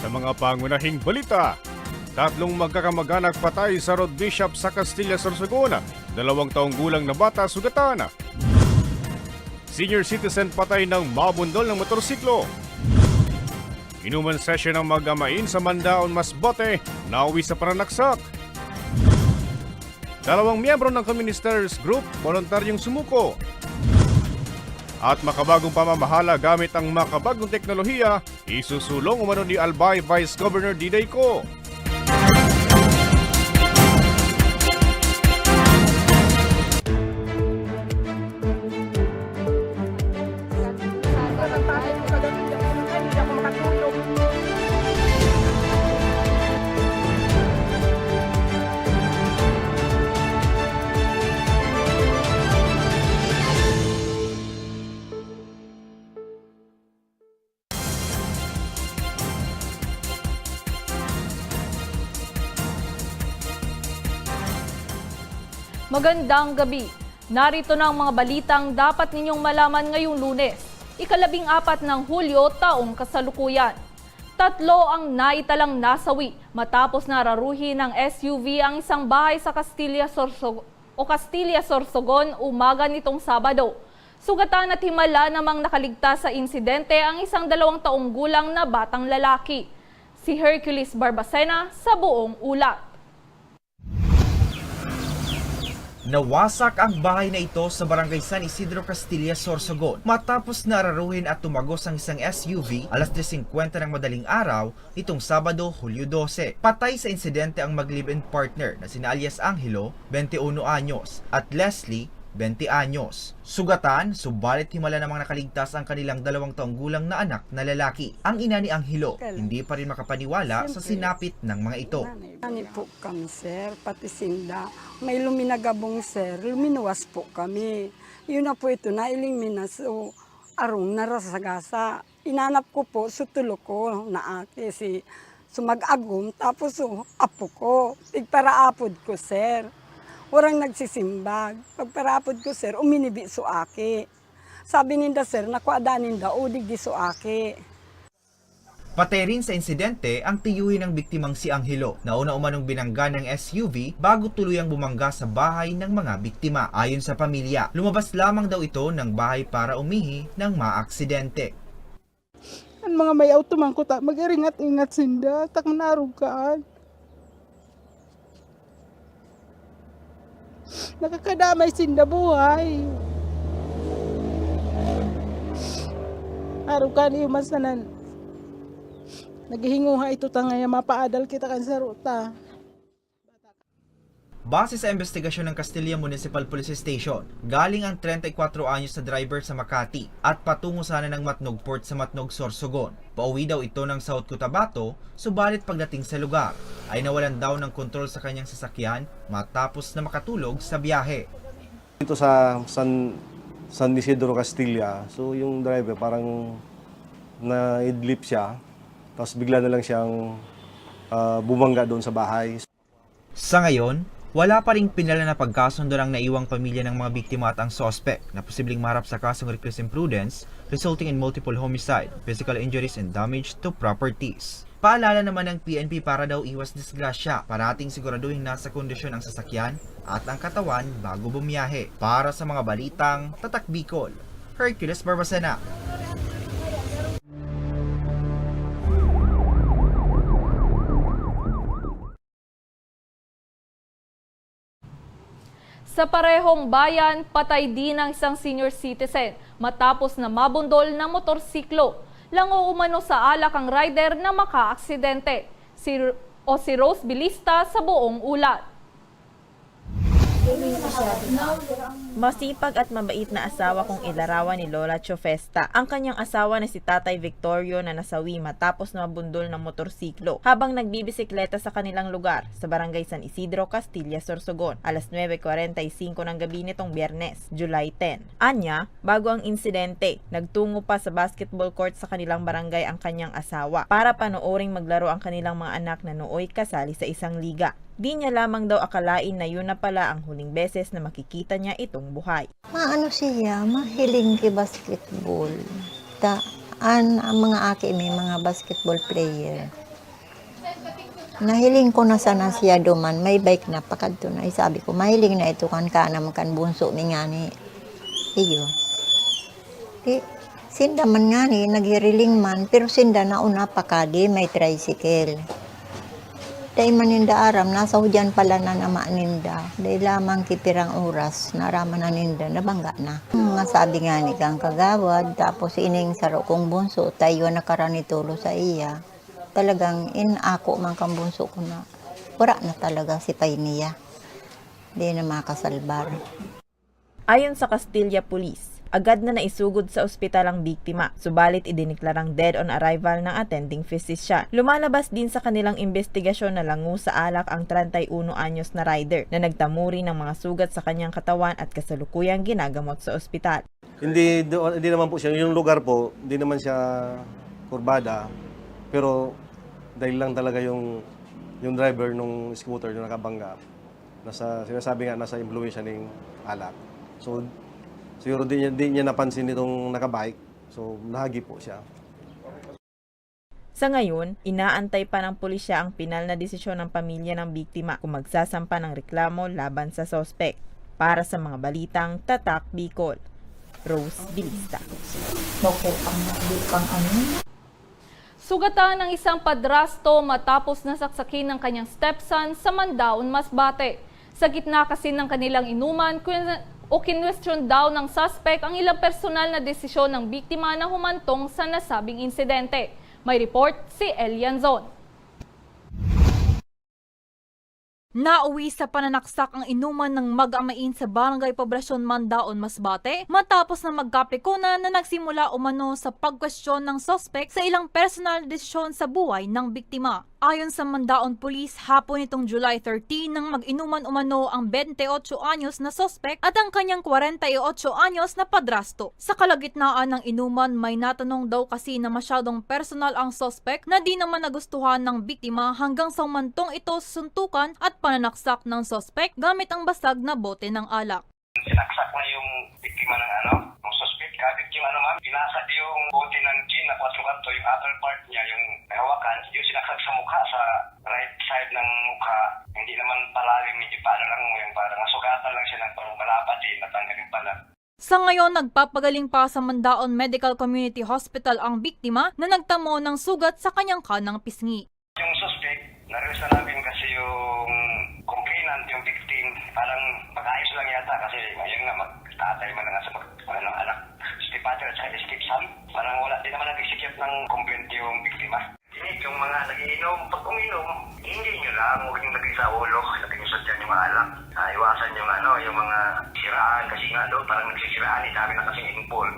Sa mga pangunahing balita, tatlong magkakamag-anak patay sa Road Bishop sa Castilla, Sorsogon. Dalawang taong gulang na bata sugatan. Senior citizen patay ng mabundol ng motorsiklo. Inuman session ng magamain sa Mandaon Masbote, nauwi sa Paranaksak. Dalawang miyembro ng Communisters Group, voluntaryong sumuko. At makabagong pamamahala gamit ang makabagong teknolohiya, isusulong umano ni Albay Vice Governor Diday Ko. Magandang gabi. Narito na ang mga balitang dapat ninyong malaman ngayong lunes, ikalabing apat ng Hulyo taong kasalukuyan. Tatlo ang naitalang nasawi matapos nararuhi ng SUV ang isang bahay sa Castilla, Sorsogon, o Castilla, Sorsogon umaga nitong Sabado. Sugatan at himala namang nakaligtas sa insidente ang isang dalawang taong gulang na batang lalaki. Si Hercules Barbacena sa buong ulat. Nawasak ang bahay na ito sa barangay San Isidro Castilla, Sorsogon matapos nararuhin at tumagos ang isang SUV alas 3.50 ng madaling araw itong Sabado, Hulyo 12. Patay sa insidente ang mag-live-in partner na sina alias Angelo, 21 anyos, at Leslie, 20 anyos. Sugatan, subalit himala namang nakaligtas ang kanilang dalawang taong gulang na anak na lalaki. Ang ina ni Angelo, hindi pa rin makapaniwala sa sinapit ng mga ito. Ani po kami, sir, pati sinda. May luminagabong, sir. Luminuwas po kami. Yun na po ito, nailing minas. So, arong narasagasa. Inanap ko po, sutulo ko na ate si sumag-agom. Tapos so, apo ko. Tigparaapod ko, sir. Warang nagsisimbag. Pagparapod ko, sir, uminibi so aki. Sabi ninda, sir, nakuada ninda, udig di so aki. Patay rin sa insidente ang tiyuhin ng biktimang si Angelo na una umanong binangga ng SUV bago tuluyang bumangga sa bahay ng mga biktima. Ayon sa pamilya, lumabas lamang daw ito ng bahay para umihi ng maaksidente. Ang mga may auto man ko mag-iringat-ingat sinda, tak narugaan. Nakakadamay sinda buhay. Arukan iyo mas nanan. Naghihinguha ito ta ngaya mapaadal kita kan sa ruta. Base sa investigasyon ng Castilla Municipal Police Station, galing ang 34 anyos na driver sa Makati at patungo sana ng Matnog Port sa Matnog, Sorsogon. Pauwi daw ito ng South Cotabato, subalit pagdating sa lugar ay nawalan daw ng kontrol sa kanyang sasakyan matapos na makatulog sa biyahe. Dito sa San San Isidro Castilla, so yung driver parang naidlip siya, tapos bigla na lang siyang ah, bumangga doon sa bahay. Sa ngayon, wala pa ring pinala na pagkasundo ng naiwang pamilya ng mga biktima at ang sospek na posibleng marap sa kasong reckless imprudence resulting in multiple homicide, physical injuries and damage to properties. Paalala naman ng PNP para daw iwas disgrasya, parating siguraduhin nasa kondisyon ang sasakyan at ang katawan bago bumiyahe. Para sa mga balitang Tatak Bicol, Hercules Barbacena. Sa parehong bayan, patay din ang isang senior citizen matapos na mabundol ng motorsiklo. Lango umano sa alak ang rider na makaaksidente. Si, o si Rose Bilista sa buong ulat. Masipag at mabait na asawa kong ilarawan ni Lola Chofesta. Ang kanyang asawa na si Tatay Victorio na nasawi matapos na mabundol ng motorsiklo habang nagbibisikleta sa kanilang lugar sa barangay San Isidro, Castilla, Sorsogon. Alas 9.45 ng gabi nitong biyernes, July 10. Anya, bago ang insidente, nagtungo pa sa basketball court sa kanilang barangay ang kanyang asawa para panooring maglaro ang kanilang mga anak na nooy kasali sa isang liga. Di niya lamang daw akalain na yun na pala ang huling beses na makikita niya itong buhay. Maano siya, mahiling kay basketball. Ta, an, ang mga aki may mga basketball player. Nahiling ko na sana siya duman, may bike na pakadto na. Sabi ko, mahiling na ito kan ka naman kan bunso mi nga ni. Iyo. Di, sinda man nga ni, naghiriling man, pero sinda na una pa kadi, may tricycle. Dahil maninda aram, nasa hudyan pala na nama ninda. Dahil lamang kipirang oras, narama na ninda, nabangga na. Nga sabi nga ni kang kagawad, tapos ining saro kong bunso, tayo nakaranitulo sa iya. Talagang in ako man kang bunso ko na, wala na talaga si Payniya. Di na makasalbar. Ayon sa Castilla Police, agad na naisugod sa ospital ang biktima, subalit idiniklarang dead on arrival ng attending physician. Lumalabas din sa kanilang investigasyon na lango sa alak ang 31 anyos na rider na nagtamuri ng mga sugat sa kanyang katawan at kasalukuyang ginagamot sa ospital. Hindi, do- hindi naman po siya, yung lugar po, hindi naman siya kurbada. Pero dahil lang talaga yung yung driver nung scooter yung nakabangga. Nasa, sinasabi nga, nasa impluensya ng alak. So, siguro di niya, di niya napansin itong nakabike. So, nahagi po siya. Sa ngayon, inaantay pa ng pulisya ang pinal na desisyon ng pamilya ng biktima kung magsasampa ng reklamo laban sa sospek. Para sa mga balitang Tatak Bicol, Rose Bilista. Sugatan ng isang padrasto matapos nasaksakin ng kanyang stepson sa Mandaon, Masbate. Sa gitna kasi ng kanilang inuman, o kinwestiyon daw ng suspect ang ilang personal na desisyon ng biktima na humantong sa nasabing insidente. May report si Elian Zon. Nauwi sa pananaksak ang inuman ng mag-amain sa Barangay Poblasyon Mandaon, Masbate matapos na magkapikunan na nagsimula umano sa pagkwestiyon ng suspect sa ilang personal desisyon sa buhay ng biktima. Ayon sa Mandaon Police, hapon nitong July 13 nang mag-inuman umano ang 28 anyos na suspect at ang kanyang 48 anyos na padrasto. Sa kalagitnaan ng inuman, may natanong daw kasi na masyadong personal ang suspect na di naman nagustuhan ng biktima hanggang sa umantong ito suntukan at pananaksak ng suspect gamit ang basag na bote ng alak. sinaksak na yung biktima ng ano. Kabit yung bote ng gin na 4 kanto, yung upper part niya, yung hawakan, yung sinaksak sa mukha, sa right side ng mukha. Hindi naman palalim, medyo paano lang, yung parang nasugatan lang siya ng parang malapad eh, natanggal yung pala. Sa ngayon, nagpapagaling pa sa Mandaon Medical Community Hospital ang biktima na nagtamo ng sugat sa kanyang kanang pisngi. Yung suspect, narelis na namin kasi yung complainant, yung victim, parang mag-ayos lang yata kasi ngayon nga magtatay man na nga sa mag, ano, anak. Stepfather at saka stepson, parang wala din naman nag-execute ng complaint yung biktima. Init yung mga nagiinom, pag uminom, hindi nyo lang, huwag yung lagay sa ulo, lagay nyo sa tiyan yung alak. Ah, iwasan yung ano, yung mga siraan, kasi nga doon parang nagsisiraan, eh, dami na kasing impul.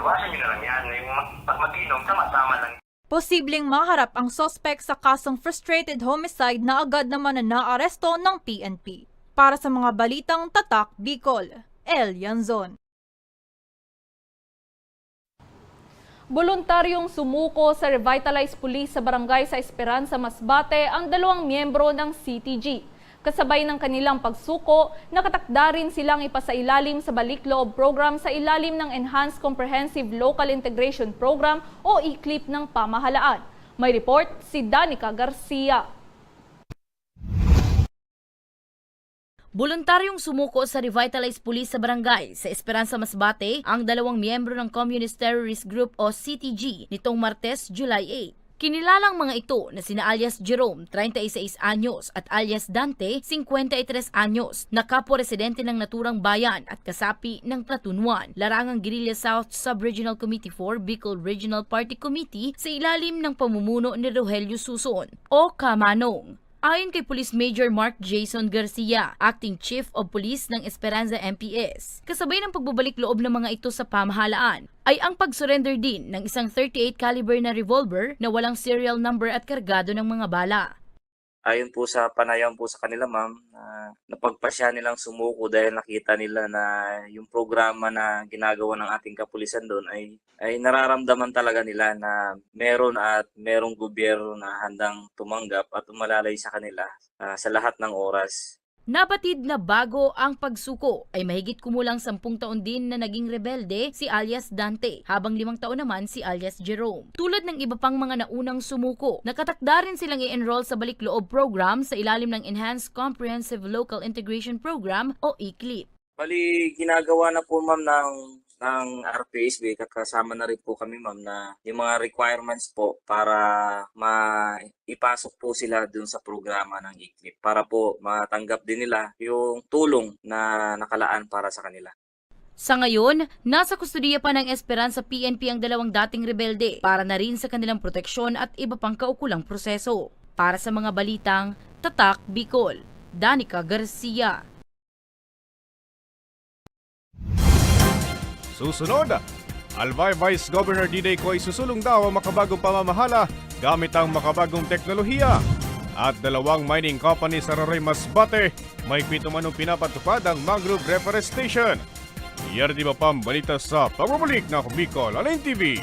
Iwasan nyo na lang yan, yung pag mag-inom, tama-tama lang Posibleng maharap ang suspect sa kasong frustrated homicide na agad naman na naaresto ng PNP. Para sa mga balitang tatak Bicol, El Yanzon. Voluntaryong sumuko sa Revitalize Police sa barangay sa Esperanza, Masbate ang dalawang miyembro ng CTG. Kasabay ng kanilang pagsuko, nakatakda rin silang ipasailalim sa balik-loob program sa ilalim ng Enhanced Comprehensive Local Integration Program o ECLIP ng pamahalaan. May report si Danica Garcia. Voluntaryong sumuko sa Revitalize Police sa barangay sa Esperanza Masbate ang dalawang miyembro ng Communist Terrorist Group o CTG nitong Martes, July 8. Kinilalang mga ito na sina alias Jerome, 36 anyos at alias Dante, 53 anyos, na kapwa-residente ng naturang bayan at kasapi ng Tatunwan, Larangang Guerrilla South Sub-Regional Committee 4 Bicol Regional Party Committee sa ilalim ng pamumuno ni Rogelio Suson o Kamanong. Ayon kay Police Major Mark Jason Garcia, Acting Chief of Police ng Esperanza MPS, kasabay ng pagbabalik loob ng mga ito sa pamahalaan ay ang pag-surrender din ng isang 38 caliber na revolver na walang serial number at kargado ng mga bala. Ayon po sa panayam po sa kanila ma'am, na napagpasya nilang sumuko dahil nakita nila na yung programa na ginagawa ng ating kapulisan doon ay ay nararamdaman talaga nila na meron at merong gobyerno na handang tumanggap at umalalay sa kanila ah, sa lahat ng oras. Nabatid na bago ang pagsuko ay mahigit kumulang sampung taon din na naging rebelde si alias Dante, habang limang taon naman si alias Jerome. Tulad ng iba pang mga naunang sumuko, nakatakda rin silang i-enroll sa balik loob program sa ilalim ng Enhanced Comprehensive Local Integration Program o ECLIP. Bali, ginagawa na po ma'am ng ng RPSB kasama na rin po kami ma'am na yung mga requirements po para maipasok po sila dun sa programa ng ICLIP para po matanggap din nila yung tulong na nakalaan para sa kanila. Sa ngayon, nasa kustudiya pa ng Esperanza PNP ang dalawang dating rebelde para na rin sa kanilang proteksyon at iba pang kaukulang proseso. Para sa mga balitang Tatak Bicol, Danica Garcia. Susunod, Albay Vice Governor Diday ko ay susulong daw ang makabagong pamamahala gamit ang makabagong teknolohiya. At dalawang mining company sa Raray Masbate may pito manong pinapatupad ang mangrove reforestation. Yardi ba pang balita sa pagbabalik na Bicol Alin TV.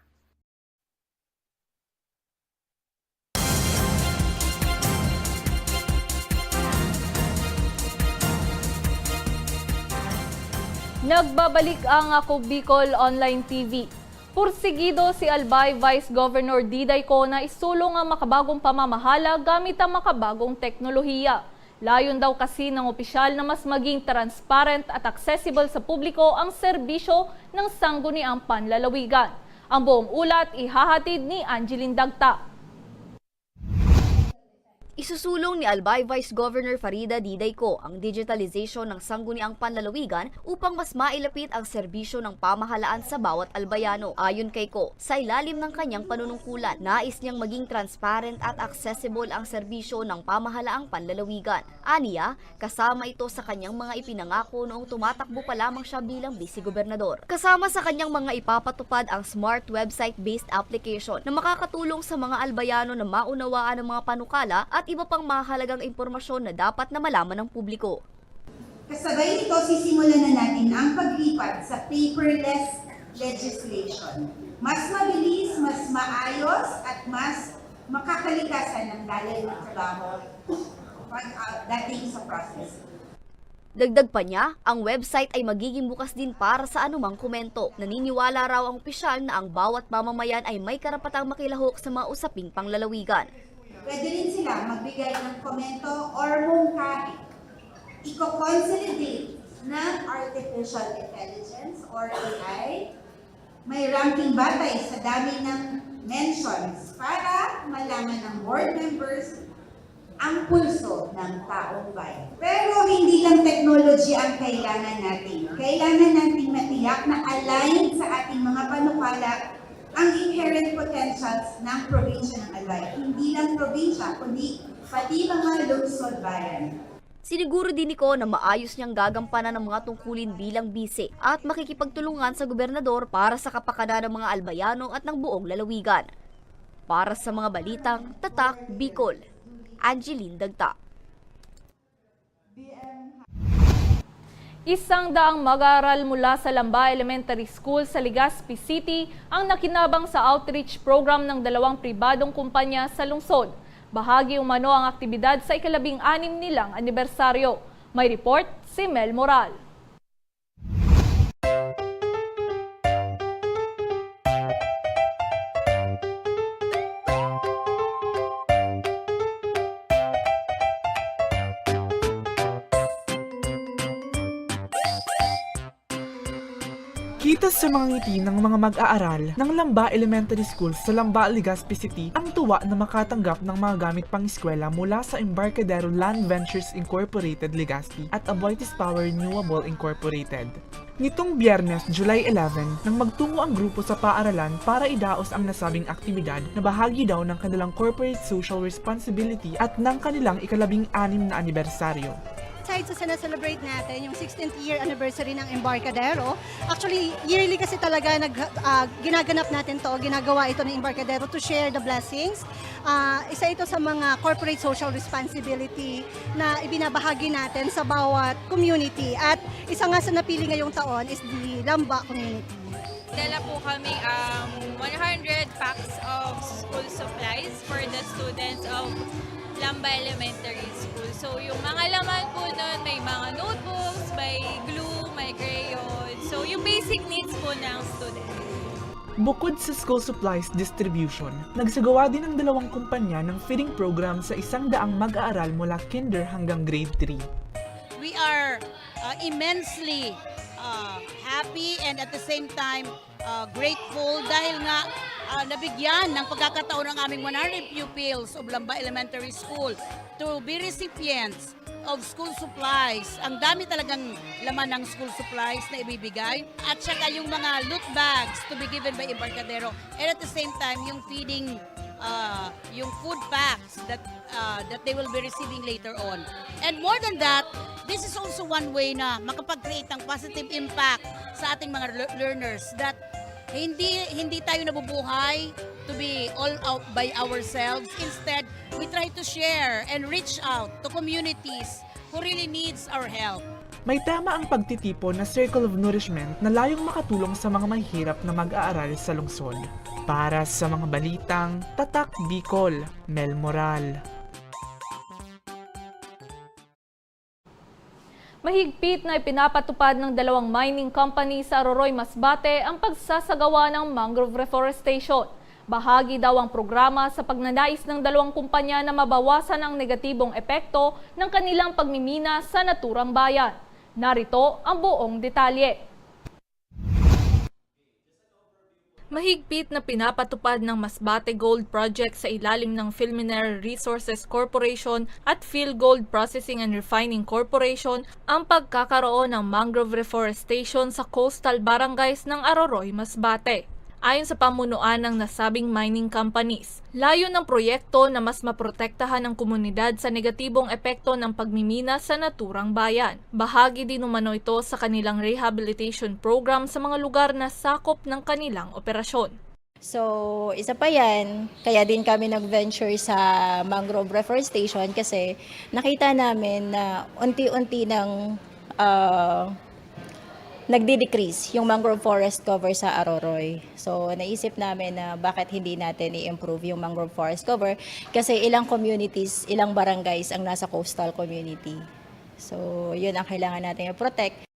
Nagbabalik ang Ako Bicol Online TV. Pursigido si Albay Vice Governor Diday Co na isulong ang makabagong pamamahala gamit ang makabagong teknolohiya. Layon daw kasi ng opisyal na mas maging transparent at accessible sa publiko ang serbisyo ng sangguniang panlalawigan. Ang buong ulat ihahatid ni Angeline Dagta. Isusulong ni Albay Vice Governor Farida Didayco ang digitalization ng sangguniang panlalawigan upang mas mailapit ang serbisyo ng pamahalaan sa bawat albayano. Ayon kay Ko, sa ilalim ng kanyang panunungkulan, nais niyang maging transparent at accessible ang serbisyo ng pamahalaang panlalawigan. Aniya, kasama ito sa kanyang mga ipinangako noong tumatakbo pa lamang siya bilang vice-gobernador. Kasama sa kanyang mga ipapatupad ang smart website-based application na makakatulong sa mga albayano na maunawaan ang mga panukala at iba pang mahalagang impormasyon na dapat na malaman ng publiko. Kasabay nito, sisimulan na natin ang paglipat sa paperless legislation. Mas mabilis, mas maayos, at mas makakalikasan ng dalay ng trabaho uh, dating sa process. Dagdag pa niya, ang website ay magiging bukas din para sa anumang komento. Naniniwala raw ang opisyal na ang bawat mamamayan ay may karapatang makilahok sa mga usaping panglalawigan. Pwede rin sila magbigay ng komento or mungkahi. Iko-consolidate ng artificial intelligence or AI. May ranking batay sa dami ng mentions para malaman ng board members ang pulso ng taong bayan. Pero hindi lang technology ang kailangan natin. Kailangan natin matiyak na aligned sa ating mga panukala ang inherent potentials ng probinsya ng Albay. Hindi lang probinsya, kundi pati mga lungsod bayan. Siniguro din ni Ko na maayos niyang gagampanan ng mga tungkulin bilang bise at makikipagtulungan sa gobernador para sa kapakanan ng mga albayano at ng buong lalawigan. Para sa mga balitang Tatak Bicol, Angeline Dagta. Isang daang mag-aaral mula sa Lamba Elementary School sa Legazpi City ang nakinabang sa outreach program ng dalawang pribadong kumpanya sa lungsod. Bahagi umano ang aktibidad sa ikalabing anim nilang anibersaryo. May report si Mel Moral. Kita sa mga ngiti ng mga mag-aaral ng Lamba Elementary School sa Lamba, Legazpi City ang tuwa na makatanggap ng mga gamit pang eskwela mula sa Embarcadero Land Ventures Incorporated Legazpi at Aboitiz Power Renewable Incorporated. Nitong biyernes, July 11, nang magtungo ang grupo sa paaralan para idaos ang nasabing aktibidad na bahagi daw ng kanilang corporate social responsibility at ng kanilang ikalabing anim na anibersaryo. Aside sa na-celebrate natin, yung 16th year anniversary ng Embarcadero, actually, yearly kasi talaga nag, ah, ginaganap natin to, ginagawa ito ng Embarcadero to share the blessings. Ah, isa ito sa mga corporate social responsibility na ibinabahagi natin sa bawat community. At isa nga sa napili ngayong taon is the Lamba community. Dala po kami um, 100 packs of school supplies for the students of Lamba Elementary School. So yung mga laman po nun, may mga notebooks, may glue, may crayon. So yung basic needs po ng student. Bukod sa school supplies distribution, nagsagawa din ang dalawang kumpanya ng feeding program sa isang daang mag-aaral mula kinder hanggang grade 3. we are uh, immensely uh, happy and at the same time uh, grateful dahil nga uh, nabigyan ng pagkakataon ng aming 100 pupils of Lamba Elementary School to be recipients of school supplies. Ang dami talagang laman ng school supplies na ibibigay. At saka yung mga loot bags to be given by Embarcadero. And at the same time, yung feeding uh, yung food packs that uh, that they will be receiving later on. And more than that, this is also one way na makapag-create ng positive impact sa ating mga lear- learners that hindi hindi tayo nabubuhay to be all out by ourselves. Instead, we try to share and reach out to communities who really needs our help. May tema ang pagtitipon na Circle of Nourishment na layong makatulong sa mga mahihirap na mag-aaral sa lungsod. Para sa mga balitang Tatak Bicol, Mel Moral. Mahigpit na ipinapatupad ng dalawang mining company sa Aroroy, Masbate ang pagsasagawa ng mangrove reforestation. Bahagi daw ang programa sa pagnanais ng dalawang kumpanya na mabawasan ang negatibong epekto ng kanilang pagmimina sa naturang bayan. Narito ang buong detalye. Mahigpit na pinapatupad ng Masbate Gold Project sa ilalim ng Philminera Resources Corporation at Phil Gold Processing and Refining Corporation ang pagkakaroon ng mangrove reforestation sa coastal barangays ng Aroroy, Masbate. Ayon sa pamunuan ng nasabing mining companies, layo ng proyekto na mas maprotektahan ang komunidad sa negatibong epekto ng pagmimina sa naturang bayan. Bahagi din umano ito sa kanilang rehabilitation program sa mga lugar na sakop ng kanilang operasyon. So, isa pa yan, kaya din kami nag-venture sa mangrove reforestation kasi nakita namin na unti-unti ng ah, nagdi-decrease yung mangrove forest cover sa Aroroy. So, naisip namin na bakit hindi natin i-improve yung mangrove forest cover kasi ilang communities, ilang barangays ang nasa coastal community. So, yun ang kailangan natin i-protect.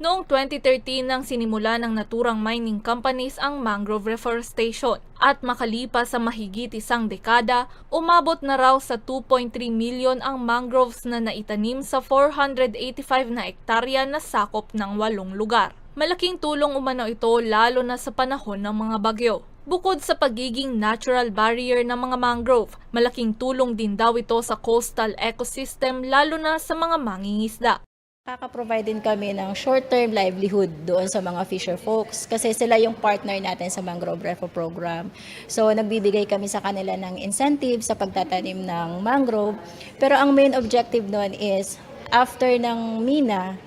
Noong 2013 nang sinimula ng naturang mining companies ang mangrove reforestation at makalipas sa mahigit isang dekada, umabot na raw sa 2.3 milyon ang mangroves na naitanim sa 485 na ektarya na sakop ng walong lugar. Malaking tulong umano ito lalo na sa panahon ng mga bagyo. Bukod sa pagiging natural barrier ng mga mangrove, malaking tulong din daw ito sa coastal ecosystem lalo na sa mga mangingisda. Kaka-provide din kami ng short-term livelihood doon sa mga fisher folks kasi sila yung partner natin sa Mangrove Refo Program. So, nagbibigay kami sa kanila ng incentive sa pagtatanim ng mangrove. Pero ang main objective noon is after ng mina,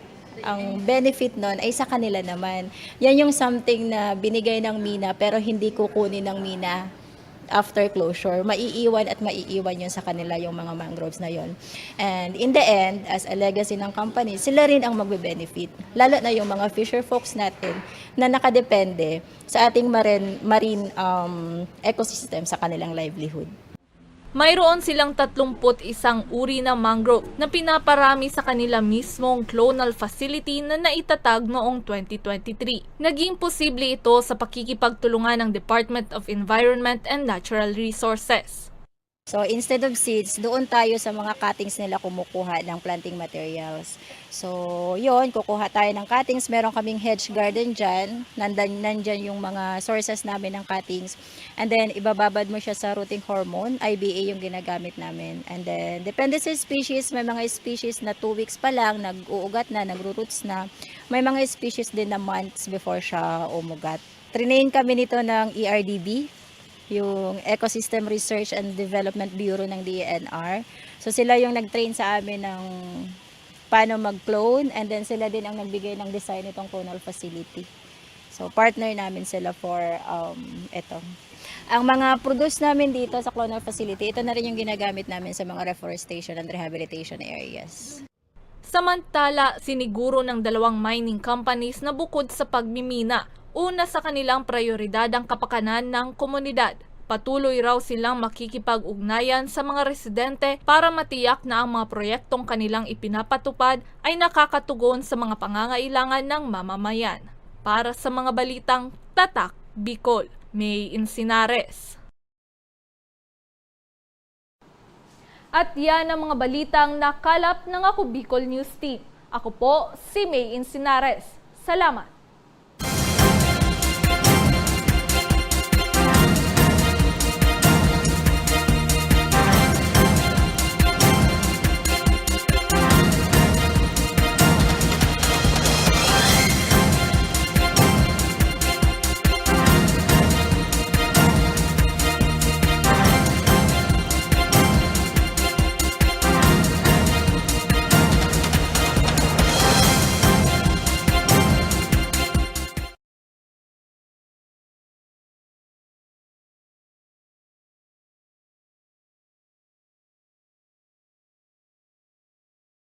ang benefit nun ay sa kanila naman. Yan yung something na binigay ng mina pero hindi kukunin ng mina after closure, maiiwan at maiiwan yun sa kanila yung mga mangroves na yun. And in the end, as a legacy ng company, sila rin ang magbe-benefit. Lalo na yung mga fisher folks natin na nakadepende sa ating marine, marine um, ecosystem sa kanilang livelihood. Mayroon silang 31 uri ng mangrove na pinaparami sa kanila mismong clonal facility na naitatag noong 2023. Naging posible ito sa pakikipagtulungan ng Department of Environment and Natural Resources. So instead of seeds, doon tayo sa mga cuttings nila kumukuha ng planting materials. So yon kukuha tayo ng cuttings. Meron kaming hedge garden dyan. Nandan, nandyan yung mga sources namin ng cuttings. And then ibababad mo siya sa rooting hormone. IBA yung ginagamit namin. And then depende sa species, may mga species na 2 weeks pa lang, nag-uugat na, nagro-roots na. May mga species din na months before siya umugat. Trinain kami nito ng ERDB, yung Ecosystem Research and Development Bureau ng DENR. So sila yung nag-train sa amin ng paano mag-clone and then sila din ang nagbigay ng design nitong clonal facility. So partner namin sila for um, ito. Ang mga produce namin dito sa clonal facility, ito na rin yung ginagamit namin sa mga reforestation and rehabilitation areas. Samantala, siniguro ng dalawang mining companies na bukod sa pagmimina, una sa kanilang prioridad ang kapakanan ng komunidad. Patuloy raw silang makikipag-ugnayan sa mga residente para matiyak na ang mga proyektong kanilang ipinapatupad ay nakakatugon sa mga pangangailangan ng mamamayan. Para sa mga balitang Tatak, Bicol, May Insinares. At yan ang mga balitang nakalap ng ako Bicol News Team. Ako po si May Insinares. Salamat!